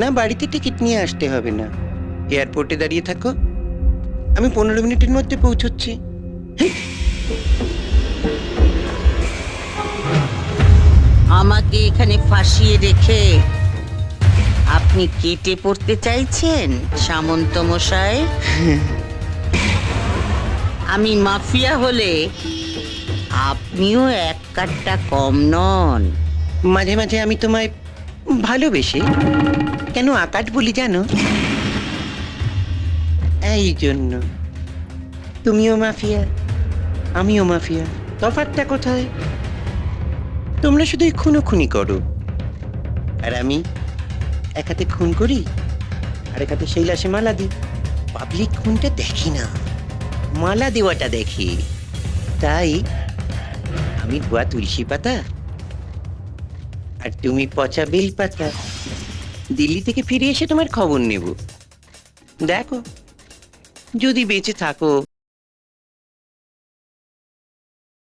না বাড়িতে টিকিট নিয়ে আসতে হবে না। এয়ারপোর্টে দাঁড়িয়ে থাকো। আমি পনেরো মিনিটের মধ্যে পৌঁছচ্ছি। আমাকে এখানে ফাঁসিয়ে রেখে আপনি কেটে পড়তে চাইছেন সামন্ত মশাই? আমি মাফিয়া হলে আপনিও এক কাটটা কম নন। মাঝে মাঝে আমি তোমায় ভালোবেসে কেন আকাট বলি জানো? এই জন্য। তুমিও মাফিয়া, আমিও মাফিয়া। তফাৎটা কোথায়? তোমরা শুধু খুনো খুনি করো। আর আমি এক হাতে খুন করি আর এক হাতে সেই লাশে মালা দিই। পাবলিক খুনটা দেখি না। মালা দেওয়াটা দেখি। তাই আমি ধোয়া তুলসী পাতা আর তুমি পচা বেল পাতা দিল্লি থেকে ফিরে এসে তোমার খবর নেব। দেখো যদি বেঁচে থাকো